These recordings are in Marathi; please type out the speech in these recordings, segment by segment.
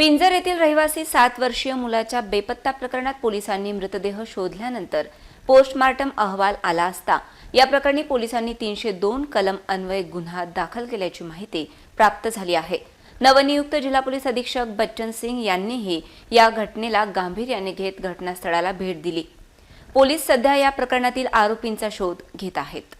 पिंजर येथील रहिवासी सात वर्षीय मुलाच्या बेपत्ता प्रकरणात पोलिसांनी मृतदेह शोधल्यानंतर पोस्टमार्टम अहवाल आला असता या प्रकरणी पोलिसांनी तीनशे दोन कलम अन्वये गुन्हा दाखल केल्याची माहिती प्राप्त झाली आहे. नवनियुक्त जिल्हा पोलीस अधीक्षक बच्चन सिंग यांनीही या घटनेला गांभीर्याने घेत घटनास्थळाला भेट दिली. पोलीस सध्या या प्रकरणातील आरोपींचा शोध घेत आहेत.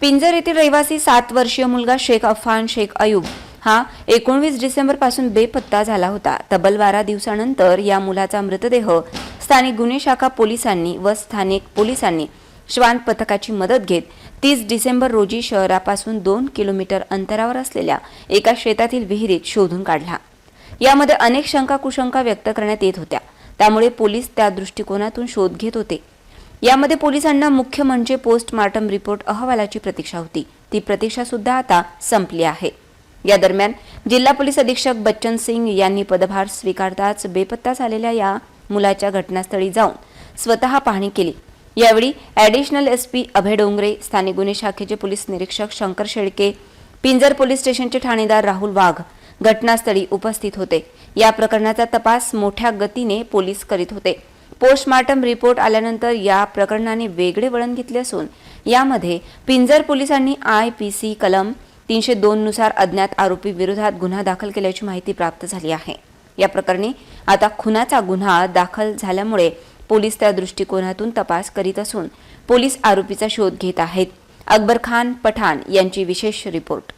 पिंजर येथील रहिवासी सात वर्षीय मुलगा शेख अफान शेख अयूब हा एकोणवीस डिसेंबरपासून बेपत्ता झाला होता. तब्बल बारा दिवसानंतर या मुलाचा मृतदेह स्थानिक गुन्हे शाखा पोलिसांनी व स्थानिक पोलिसांनी श्वान पथकाची मदत घेत तीस डिसेंबर रोजी शहरापासून दोन किलोमीटर अंतरावर असलेल्या एका शेतातील विहिरीत शोधून काढला. यामध्ये अनेक शंका कुशंका व्यक्त करण्यात येत होत्या. त्यामुळे पोलीस त्या दृष्टिकोनातून शोध घेत होते. यामध्ये पोलिसांना मुख्य म्हणजे पोस्टमार्टम रिपोर्ट अहवालाची प्रतीक्षा होती. ती प्रतीक्षा सुद्धा आता संपली आहे. या दरम्यान जिल्हा पोलीस अधीक्षक बच्चन सिंग यांनी पदभार स्वीकारताच बेपत्ता झालेल्या या मुलाच्या घटनास्थळी जाऊन स्वतः पाहणी केली. यावेळी additional S P Abhay Dongre स्थानिक गुन्हे शाखेचे पोलीस निरीक्षक शंकर शेळके पिंजर पोलीस स्टेशनचे ठाणेदार राहुल वाघ घटनास्थळी उपस्थित होते. या प्रकरणाचा तपास मोठ्या गतीने पोलीस करीत होते. पोस्टमार्टम रिपोर्ट आल्यानंतर या प्रकरणाने वेगळे वळण घेतले असून यामध्ये पिंजर पोलिसांनी आय पी सी कलम तीनशे दोननुसार अज्ञात आरोपी विरोधात गुन्हा दाखल केल्याची माहिती प्राप्त झाली आहे. या प्रकरणी आता खुनाचा गुन्हा दाखल झाल्यामुळे पोलीस त्या दृष्टिकोनातून तपास करीत असून पोलीस आरोपीचा शोध घेत आहेत. अकबर खान पठाण यांची विशेष रिपोर्ट.